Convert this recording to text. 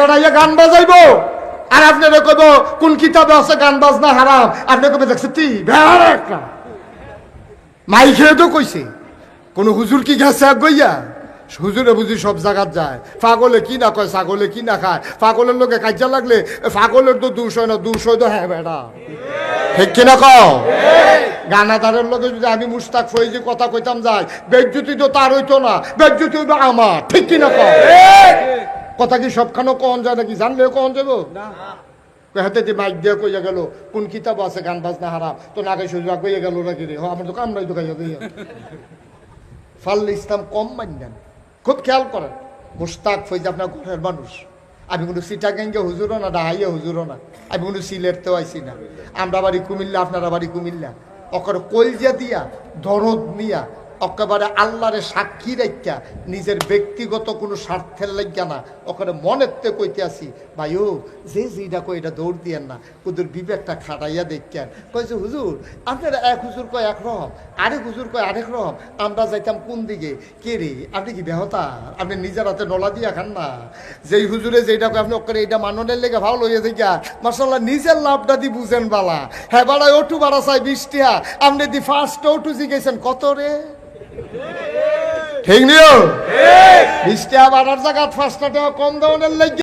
বেড়াইয়া গান বাজাইবো। আর আপনারা কইব, কোন কিতাবে আছে গান বাজনা হারাম? আপনি কবে দেখছে তি বেড়ার একটা। মাই খেয়ে তো কইছে, কোন হুজুর কি গেছে গইয়া? হুজুরে বুঝি সব জায়গাত যায়। পাগলে কি না কয়, ছাগলে কি না খায়? পাগলের লোকে কাজা লাগলে এ পাগলের তো দুশ না দুশ তো হ্যাঁ বেড়া ঠিক কিনা কও? গানাদারের লোকে যদি আমি মুস্তাক ফৈজি কথা কইতাম যাই বেজ্জুতি তো তার হইতো না, বেজ্জুতি হইতো আমার। ঠিক কিনা কও? কথা কি সবখানো কন যায় নাকি? জানলে কন যাব? হাতে দিয়ে মাইক দিয়ে কইয়া গেল কোন কিতাব আছে গান বাজনা হারাম তো নাকে সুযোগ কইয়া গেল নাকি রে? আমার তো কামড়াই তো খাইয়া দিয়া ফাল্লে ইসলাম কম মান্যান খুব খেয়াল করেন মুস্তাক ফৈজ আপনার ঘরের মানুষ। আমি কোনো সিটাগাঙ্গে হুজুরও না ডাহাইয়া হুজুরও না। আমি কোনো সিলেটতেও আইসি না। আমরা বাড়ি কুমিল্লা আপনারা বাড়ি কুমিল্লা। অকর কলজা দিয়া দরদ নিয়া একেবারে আল্লাহরে সাক্ষী রাখা নিজের ব্যক্তিগত কোনো স্বার্থের লাগিয়া না। ওখানে মনের তে কইতে আসি ভাই ও যে যেটা কই এটা দৌড় দিয়েন না কুদুর বিবেকটা খাটাইয়া দেখেন কইছে হুজুর, আপনারা এক হুজুর কয় এক রকম, আরেক হুজুর কয় আরেক রকম, আমরা যাইতাম কোন দিকে? কে রে, আপনি কি বেহতা আপনি নিজের হাতে নলা দিয়া খান না। যেই হুজুরে যেটা কয়, আপনি ওখানে এটা মাননের লেগে ভালো লইয়া দেখা মার্শাল্লাহ নিজের লাভটা দি বুঝেন বালা। হ্যাঁ বাড়ায়, ওটু বাড়া চাই বৃষ্টিয়া আপনি দি ফার্স্ট ওটু জিগেছেন কত রে? ঠিক নিও বাড়ার জায়গা ফার্স্টটা কম দেওয়ার লেগে